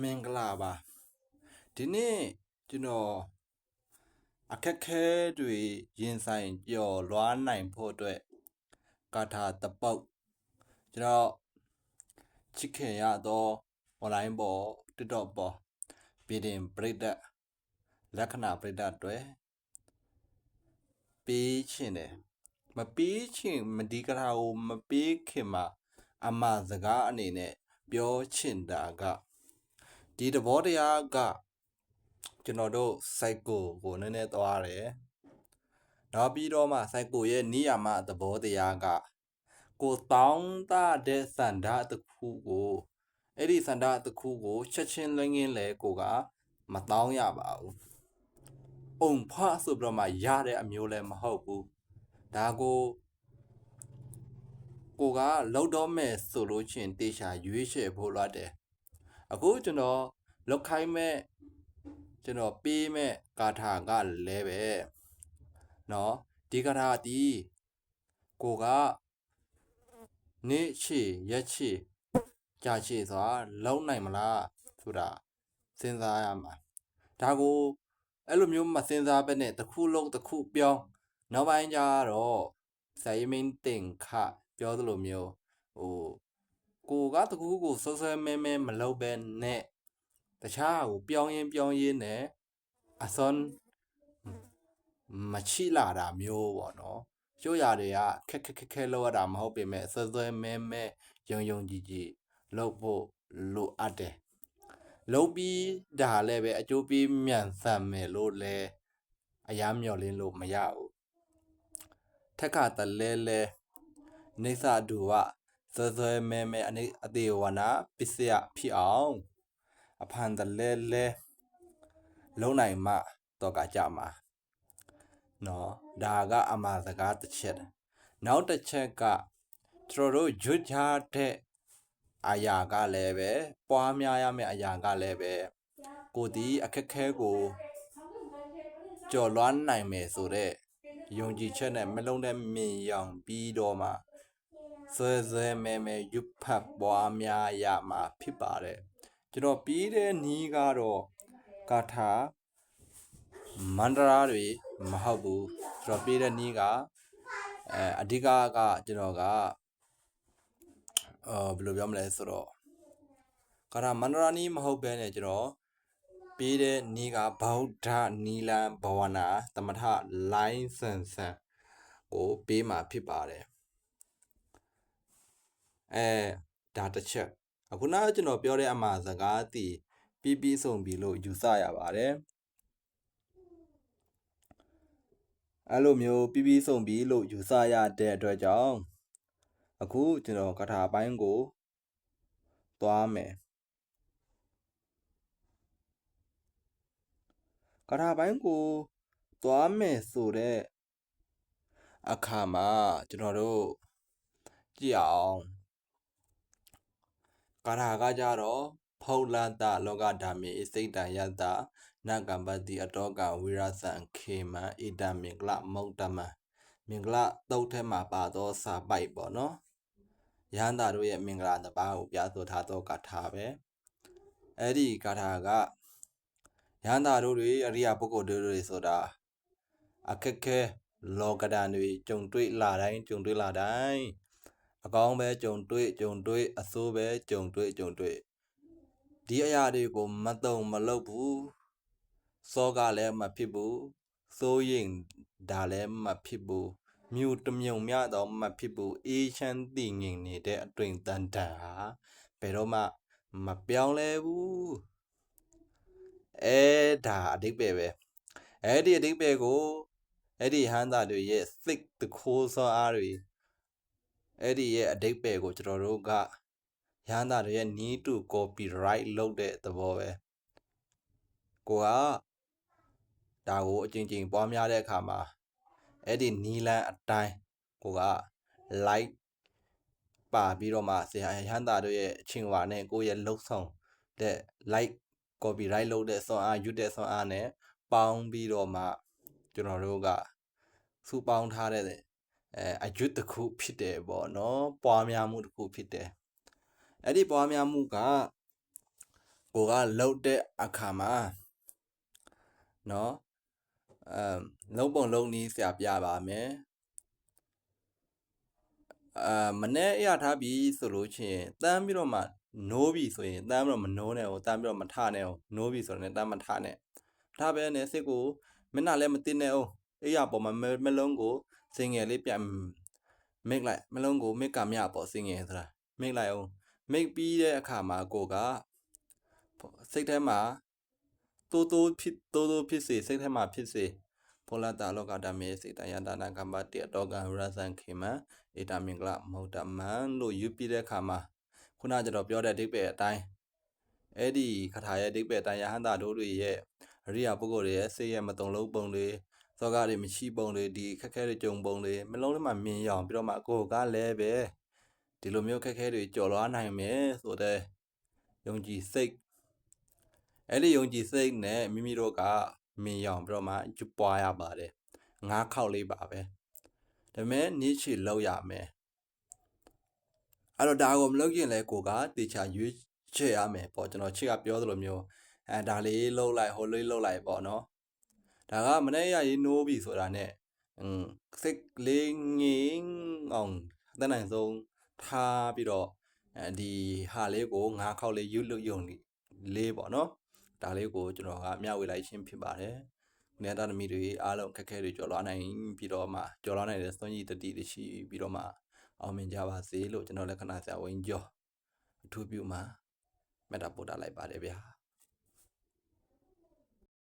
မင်္ဂလာပါဒီနေ့ကျွန်တော်အခက်ခဲတွေရင်ဆိုင်ကျော်လွှားနိုင်ဖို့အတွက်ကာထာတပုတ်ကျွန်တော်ချစ်ခင်ရတော့ online ပေါ် TikTok ပေါ်ပြည်တင်ပရိသတ်လက္ခဏာပရိသတ်တွေပေးချင်တယ်မပေးချင်မဒီကရာကိုမပေးခင်မှာအမစကားအနေနဲ့ပြောချင်တာက ဒီသဘောတရားကကျွန်တော်တို့ cycle ကိုနည်းနည်းသွားတယ်။နောက်ပြီးတော့မှ cycle ရဲ့နိယာမသဘောတရားကကိုတောင်းတတဲ့စန္ဒတစ်ခုကိုအဲ့ဒီစန္ဒတစ်ခုကိုချက်ချင်းလင်းငင်းလဲကိုက မတောင်းရပါဘူး။အုံဖဆိုပြီးတော့မှရတဲ့အမျိုးလည်းမဟုတ်ဘူး။ဒါကိုကိုကလောက်တော့မဲ့ဆိုလို့ချင်းတေချာရွေးချယ်ဖို့လိုတယ်။ အခုကျွန်တော်လောက်ခိုင်းမဲ့ကျွန်တော်ပေးမဲ့ကာထာကလည်းပဲเนาะဒီကာထာဒီကိုကနေ့ချီရက်ချီကြာချီဆိုတာလုံနိုင်မလားဆိုတာစဉ်းစားရမှာဒါကိုအဲ့လိုမျိုးမစဉ်းစားဘဲနဲ့တစ်ခုလုံးတစ်ခုပြောင်းနောက်ပိုင်းကျတော့စိုင်းမင်းတင်ခပြောသလိုမျိုးဟို ကိုကတကူကိုဆွဆွဲမဲမဲမလုပ်ဘဲနဲ့တခြားကိုပြောင်းရင်ပြောင်းရင်နဲ့အစွန်မချီလာတာမျိုးပေါ့နော်ကျိုးရတွေကခက်ခက်ခက်ခဲလောက်ရတာမဟုတ်ပေမဲ့ဆွဆွဲမဲမဲယုံယုံကြည်ကြည်လုပ်ဖို့လိုအပ်တယ်လုံးပြီးဒါလည်းပဲအကျိုးပေးမြန်ဆန်မယ်လို့လဲအရာမျော်လင်းလို့မရဘူးထက်ကတလဲလဲနေစာဒူဝ ဆွဆွဲမဲမဲအနေအသေးဝနာပစ္စယဖြစ်အောင်အဖန်တလဲလဲလုံးနိုင်မှတော့ကကြမှာနော်ဒါကအမှားစကားတစ်ချက်နောက်တစ်ချက်ကကျွန်တော်တို့ရွတ်ချတဲ့အရာကလည်းပဲပွားများရမယ့်အရာကလည်းပဲကိုဒီအခက်ခဲကိုကြော်လွှမ်းနိုင်မယ်ဆိုတော့ယုံကြည်ချက်နဲ့မလုံးတဲ့မြင်ရောင်ပြီးတော့မှ ဆွဲဆွဲမဲမဲရွတ်ဖတ်ပွားများရမှာဖြစ်ပါတယ်ကျွန်တော်ပြီးတဲ့နီးကတော့ကာထာမန္တရာတွေမဟုတ်ဘူးကျွန်တော်ပြီးတဲ့နီးကအဲအဓိကကကျွန်တော်ကအော်ဘယ်လိုပြောမလဲဆိုတော့ကာထာမန္တရာနီးမဟုတ်ဘဲနဲ့ကျွန်တော်ပြီးတဲ့နီးကဗௌဒ္ဓနီလန်ဘဝနာသမထလိုင်းဆန်ဆန်ကိုပေးมาဖြစ်ပါတယ် အဲဒါတစ်ချက်အခုနကကျွန်တော်ပြောတဲ့အမှားစကားတည်ပြီးပြီးဆုံးပြီလို့ယူဆရပါတယ်အဲ့လိုမျိုးပြီးပြီးဆုံးပြီလို့ယူဆရတဲ့အတွက်ကြောင့်အခုကျွန်တော်ကထာပိုင်းကိုသွားမယ်ကထာပိုင်းကိုသွားမယ်ဆိုတဲ့အခါမှာကျွန်တော်တို့ကြည့်အောင် ကာထာကကြတော့ဖௌလတလောကဓာမေစိတ်တယတ္တနကံပတိအတောကဝိရသံခေမံဣဒမင်္ဂလမௌတမံမင်္ဂလတုတ်ထဲမှာပါသောစာပိုက်ပေါ့နော်ယဟန္တာတို့ရဲ့မင်္ဂလာတစ်ပါးကိုပြဆိုထားသောကာထာပဲအဲ့ဒီကာထာကယဟန္တာတို့တွေအရိယာပုဂ္ဂိုလ်တို့တွေဆိုတာအခက်ခဲလောကဒဏ်တွေကြုံတွေ့လာတိုင်းကြုံတွေ့လာတိုင်း အကောင်းပဲကြုံတွေ့ကြုံတွေ့အဆိုးပဲကြုံတွေ့ကြုံတွေ့ဒီအရာတွေကိုမတုံမလုပ်ဘူးစောကလည်းမဖြစ်ဘူးစိုးရင်ဒါလည်းမဖြစ်ဘူးမြူတမြုံမြတော့မဖြစ်ဘူးအေးချမ်းတည်ငြိမ်နေတဲ့အတွင်တန်တန်ဟာဘယ်တော့မှမပြောင်းလဲဘူးအဲဒါအဓိပ္ပာယ်ပဲအဲ့ဒီအဓိပ္ပာယ်ကိုအဲ့ဒီဟန်တာတွေရဲ့စိတ်တခိုးစောအားတွေ အဲ့ဒီရဲ့အဓိပ္ပာယ်ကိုကျွန်တော်တို့ကရဟန္တာတွေရဲ့ need to copyright လုပ်တဲ့သဘောပဲကိုကဒါကိုအချင်းချင်းပွားများတဲ့အခါမှာအဲ့ဒီနီလန်အတိုင်းကိုက like ပါပြီးတော့မှဆရာဟန်တာတို့ရဲ့အချင်းဝါနဲ့ကိုယ့်ရဲ့လှုပ်ဆောင်တဲ့ like copyright လုပ်တဲ့စွမ်းအားယူတဲ့စွမ်းအားနဲ့ပေါင်းပြီးတော့မှကျွန်တော်တို့ကစုပေါင်းထားတဲ့ အဲအကျွတ်တစ်ခုဖြစ်တယ်ပေါ့နော်ပွားများမှုတစ်ခုဖြစ်တယ်အဲ့ဒီပွားများမှုကကိုကလှုပ်တဲ့အခါမှာနော်အမ်လုံးပုံလုံးနီးဆရာပြပါမယ်အာမနေ့ရထားပြီဆိုလို့ရှိရင်တန်းပြီးတော့မှနိုးပြီဆိုရင်တန်းပြီးတော့မနိုးနဲ့ဟိုတန်းပြီးတော့မထနဲ့ဟိုနိုးပြီဆိုတော့တန်းမထနဲ့ထားပဲနဲ့စိတ်ကိုမျက်နှာလည်းမတင်နဲ့အောင်အေးရပေါ်မှာမလုံးကို စင်ငယ်လေးပြန်မိတ်လိုက်မလုံးကိုမိတ်ကမြပေါ့စင်ငယ်ဆိုတာမိတ်လိုက်အောင်မိတ်ပြီးတဲ့အခါမှာကိုကစိတ်ထဲမှာတိုးတိုးဖြစ်တိုးတိုးဖြစ်စေစိတ်ထဲမှာဖြစ်စေဖောလာတာလောကဓမေစေတယန္တနာကမ္မတေတောကရဇံခေမဧတမင်္ဂလမဟုတ်တမန်လို့ယူပြီးတဲ့အခါမှာခုနကျွန်တော်ပြောတဲ့အဓိပ္ပာယ်အတိုင်းအဲ့ဒီခထာရဲ့အဓိပ္ပာယ်အတိုင်းယဟန္တာတို့တွေရဲ့အရိယာပုဂ္ဂိုလ်တွေရဲ့စိတ်ရဲ့မတုံလုံးပုံတွေ သောကတွေမရှိပုံတွေဒီခက်ခဲတွေကြုံပုံတွေမလုံးလေးမှမြင်ရအောင်ပြီးတော့မှကိုယ်ကလည်းပဲဒီလိုမျိုးခက်ခဲတွေကြော်လွားနိုင်မယ်ဆိုတဲ့ယုံကြည်စိတ်အဲ့ဒီယုံကြည်စိတ်နဲ့မိမိတို့ကမြင်ရအောင်ပြီးတော့မှကျွပွားရပါတယ်ငါးခေါက်လေးပါပဲဒါပေမဲ့နိချီလောက်ရမယ်အဲ့တော့ဒါကိုမလုပ်ရင်လည်းကိုကတေချာရွေးချယ်ရမယ်ပေါ့ကျွန်တော်ချစ်ကပြောသလိုမျိုးအဲဒါလေးလှုပ်လိုက်ဟိုလေးလှုပ်လိုက်ပေါ့နော် ဒါကမနေ့ရရေးနိုးပြီဆိုတာနဲ့อืมစိတ်လေးငင်းအောင်တန်းနိုင်ဆုံးထားပြီးတော့အဲဒီဟာလေးကိုငါးခေါက်လေးယူလို့ယုံလေးပေါ့နော်ဒါလေးကိုကျွန်တော်ကမျှဝေလိုက်ခြင်းဖြစ်ပါတယ်နေသားသမီးတွေအားလုံးခက်ခဲတွေကြော်လွားနိုင်ပြီးတော့မှကြော်လွားနိုင်တဲ့စွန့်ရည်တတိတွေရှိပြီးတော့မှအောင်မြင်ကြပါစေလို့ကျွန်တော်လက္ခဏာဆရာဝန်ကျော်အထူးပြုမှာမေတ္တာပို့တာလိုက်ပါတယ်ဗျာ